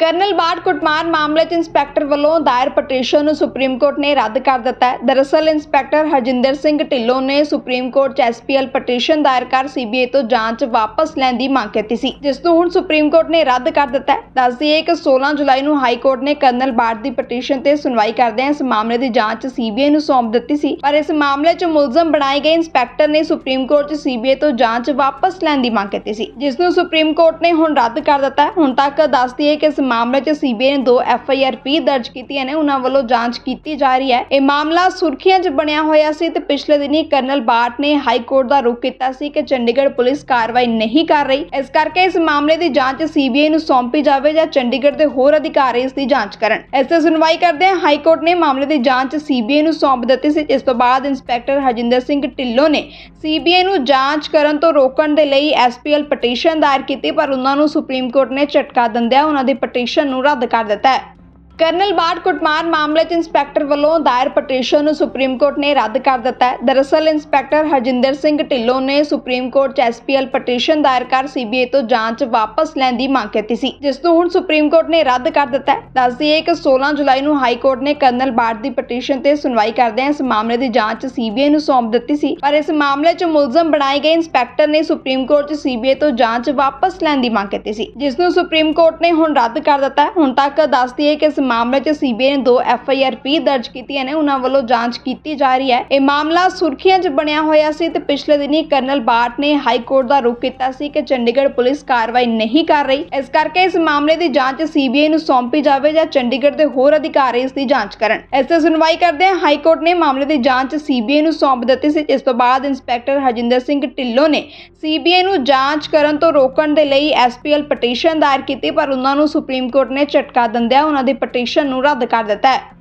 Colonel ਬਾੜ ਕੁੱਟਮਾਰ ਮਾਮਲੇ 'ਚ ਇੰਸਪੈਕਟਰ ਵੱਲੋਂ ਦਾਇਰ ਪਟੀਸ਼ਨ ਨੂੰ ਸੁਪਰੀਮ ਕੋਰਟ ਨੇ ਰੱਦ ਕਰ ਦਿੱਤਾ ਹੈ। ਦਰਅਸਲ ਇੰਸਪੈਕਟਰ ਹਰਜਿੰਦਰ ਸਿੰਘ ਢਿੱਲੋਂ ਨੇ ਸੁਪਰੀਮ ਕੋਰਟ 'ਚ ਐਸਪੀਐਲ ਪਟੀਸ਼ਨ ਦਾਇਰ ਕਰ ਸੀਬੀਆਈ ਤੋਂ ਜਾਂਚ ਵਾਪਸ ਲੈਣ ਦੀ ਮੰਗ ਕੀਤੀ ਸੀ, ਜਿਸ ਨੂੰ ਹੁਣ ਸੁਪਰੀਮ ਕੋਰਟ ਨੇ ਰੱਦ ਕਰ ਦਿੱਤਾ ਹੈ। ਦੱਸ ਦਈਏ ਕਿ 16 ਜੁਲਾਈ ਨੂੰ ਹਾਈ ਕੋਰਟ ਨੇ ਕਰਨਲ ਬਾੜ ਦੀ ਪਟੀਸ਼ਨ ਤੇ ਸੁਣਵਾਈ ਕਰਦਿਆਂ ਇਸ ਮਾਮਲੇ ਦੀ ਜਾਂਚ ਸੀਬੀਆਈ ਨੂੰ ਸੌਂਪ ਦਿੱਤੀ ਸੀ, ਪਰ ਇਸ ਮਾਮਲੇ 'ਚ ਮੁਲਜ਼ਮ ਬਣਾਏ ਗਏ ਇੰਸਪੈਕਟਰ ਨੇ ਸੁਪਰੀਮ ਕੋਰਟ 'ਚ ਸੀਬੀਆਈ ਤੋਂ ਜਾਂਚ ਵਾਪਸ ਲੈਣ ਦੀ ਮੰਗ ਕੀਤੀ ਸੀ, ਜਿਸ ਨੂੰ ਸੁਪਰੀਮ ਕੋਰਟ ਨੇ ਹੁਣ ਰੱਦ ਕਰ ਦਿੱਤਾ ਹੈ। ਹੁਣ ਤੱਕ ਦੱਸ ਦਈਏ ਕਿ ਮਾਮਲੇ 'ਚ ਸੀਬੀਆਈ ਨੇ ਦੋ ਐਫ ਆਈ ਆਰ ਪੀ ਦਰਜ ਕੀਤੀਆਂ ਨੇ, ਉਹਨਾਂ ਵੱਲੋਂ ਜਾਂਚ ਕੀਤੀ ਜਾ ਰਹੀ ਹੈ। ਇਹ ਮਾਮਲਾ ਸੁਰਖੀਆਂ 'ਚ ਬਣਿਆ ਹੋਇਆ ਸੀ ਤੇ ਪਿਛਲੇ ਦਿਨੀ ਕਰਨਲ ਬਾਟ ਨੇ ਹਾਈ ਕੋਰਟ ਦਾ ਰੁਖ ਕੀਤਾ ਸੀ ਕਿ ਚੰਡੀਗੜ੍ਹ ਪੁਲਿਸ ਕਾਰਵਾਈ ਨਹੀਂ ਕਰ ਰਹੀ। ਇਸ ਕਰਕੇ ਇਸ ਮਾਮਲੇ ਦੀ ਜਾਂਚ ਸੀਬੀਆਈ ਨੂੰ ਸੌਂਪੀ ਜਾਵੇ ਜਾਂ ਚੰਡੀਗੜ੍ਹ ਦੇ ਹੋਰ ਅਧਿਕਾਰੀ ਇਸ ਦੀ ਜਾਂਚ ਕਰਨ। ਇਸ ਤੇ ਸੁਣਵਾਈ ਕਰਦੇ ਹਾਈ ਕੋਰਟ ਨੇ ਮਾਮਲੇ ਦੀ ਜਾਂਚ ਸੀਬੀਆਈ ਨੂੰ ਸੌਂਪ ਦਿੱਤੀ ਸੀ। ਇਸ ਤੋਂ ਬਾਅਦ ਇੰਸਪੈਕਟਰ ਹਰਜਿੰਦਰ ਸਿੰਘ ਢਿੱਲੋਂ ਨੇ ਸੀਬੀਆਈ ਨੂੰ ਜਾਂਚ ਕਰਨ ਤੋਂ ਰੋਕਣ ਦੇ ਲਈ ਐਸਪੀਐਲ ਪਟੀਸ਼ਨ ਦਾਇਰ ਕੀਤੀ, ਪਰ ਉਹਨਾਂ ਨੂੰ ਸੁਪਰੀਮ ਕੋਰਟ ਨੇ ਝਟਕਾ ਦਿੰਦਿਆਂ ਉਹਨਾਂ ਦੀ ਪਟੀਸ਼ਨ ਨੂੰ ਰੱਦ ਕਰ ਦਿੱਤਾ ਹੈ। ਕਰਨਲ ਬਾੜ ਕੁੱਟਮਾਰ ਮਾਮਲੇ 'ਚ ਇੰਸਪੈਕਟਰ ਵੱਲੋਂ ਦਾਇਰ ਪਟੀਸ਼ਨ ਨੂੰ ਸੁਪਰੀਮ ਕੋਰਟ ਨੇ ਰੱਦ ਕਰ ਦਿੱਤਾ ਹੈ। ਦਰਅਸਲ ਇੰਸਪੈਕਟਰ ਹਰਜਿੰਦਰ ਸਿੰਘ ਢਿੱਲੋਂ ਨੇ ਸੁਪਰੀਮ ਕੋਰਟ 'ਚ ਐਸਪੀਐਲ ਪਟੀਸ਼ਨ ਦਾਇਰ ਕਰ ਸੀਬੀਆਈ ਤੋਂ ਜਾਂਚ ਵਾਪਸ ਲੈਣ ਦੀ ਮੰਗ ਕੀਤੀ ਸੀ, ਜਿਸ ਨੂੰ ਹੁਣ ਸੁਪਰੀਮ ਕੋਰਟ ਨੇ ਰੱਦ ਕਰ ਦਿੱਤਾ ਹੈ। ਦੱਸ ਦਈਏ ਕਿ 16 ਜੁਲਾਈ ਨੂੰ ਹਾਈ ਕੋਰਟ ਨੇ ਕਰਨਲ ਬਾੜ ਦੀ ਪਟੀਸ਼ਨ ਤੇ ਸੁਣਵਾਈ ਕਰਦਿਆਂ ਇਸ ਮਾਮਲੇ ਦੀ ਜਾਂਚ ਸੀਬੀਆਈ ਨੂੰ ਸੌਂਪ ਦਿੱਤੀ ਸੀ, ਪਰ ਇਸ ਮਾਮਲੇ 'ਚ ਮੁਲਜ਼ਮ ਬਣਾਏ ਗਏ ਇੰਸਪੈਕਟਰ ਨੇ ਸੁਪਰੀਮ ਕੋਰਟ 'ਚ ਸੀਬੀਆਈ ਤੋਂ ਜਾਂਚ ਵਾਪਸ ਲੈਣ ਦੀ ਮੰਗ ਕੀਤੀ ਸੀ, ਜਿਸ ਨੂੰ ਸੁਪਰੀਮ ਕੋਰਟ ਨੇ ਹੁਣ ਰੱਦ ਕਰ ਦਿੱਤਾ ਹੈ। ਹੁਣ ਤੱਕ ਦੱਸ ਦਈਏ ਕਿ ਮਾਮਲੇ 'ਚ ਸੀਬੀਆਈ ਨੇ ਦੋ ਐਫ ਆਈ ਆਰ ਪੀ ਦਰਜ ਕੀਤੀਆਂ ਨੇ, ਉਹਨਾਂ ਵੱਲੋਂ ਜਾਂਚ ਕੀਤੀ ਜਾ ਰਹੀ ਹੈ। ਇਹ ਮਾਮਲਾ ਸੁਰਖੀਆਂ 'ਚ ਬਣਿਆ ਹੋਇਆ ਸੀ ਤੇ ਪਿਛਲੇ ਦਿਨੀ ਕਰਨਲ ਬਾਟ ਨੇ ਹਾਈ ਕੋਰਟ ਦਾ ਰੁਖ ਕੀਤਾ ਸੀ ਕਿ ਚੰਡੀਗੜ੍ਹ ਪੁਲਿਸ ਕਾਰਵਾਈ ਨਹੀਂ ਕਰ ਰਹੀ। ਇਸ ਕਰਕੇ ਇਸ ਮਾਮਲੇ ਦੀ ਜਾਂਚ ਸੀਬੀਆਈ ਨੂੰ ਸੌਂਪੀ ਜਾਵੇ ਜਾਂ ਚੰਡੀਗੜ੍ਹ ਦੇ ਹੋਰ ਅਧਿਕਾਰੀ ਇਸ ਦੀ ਜਾਂਚ ਕਰਨ। ਇਸ ਤੇ ਸੁਣਵਾਈ ਕਰਦੇ ਹਾਈ ਕੋਰਟ ਨੇ ਮਾਮਲੇ ਦੀ ਜਾਂਚ ਸੀਬੀਆਈ ਨੂੰ ਸੌਂਪ ਦਿੱਤੀ ਸੀ। ਇਸ ਤੋਂ ਬਾਅਦ ਇੰਸਪੈਕਟਰ ਹਰਜਿੰਦਰ ਸਿੰਘ ਢਿੱਲੋਂ ਨੇ ਸੀਬੀਆਈ ਨੂੰ ਜਾਂਚ ਕਰਨ ਤੋਂ ਰੋਕਣ ਦੇ ਲਈ ਐਸਪੀਐਲ ਪਟੀਸ਼ਨ ਦਾਇਰ ਕੀਤੀ, ਪਰ ਉਹਨਾਂ ਨੂੰ ਸੁਪਰੀਮ ਕੋਰਟ ਨੇ ਝਟਕਾ ਦਿੰਦਿਆਂ ਉਹਨਾਂ ਦੀ ਪਟੀਸ਼ਨ ਨੂੰ ਰੱਦ ਕਰ ਦਿੱਤਾ ਹੈ।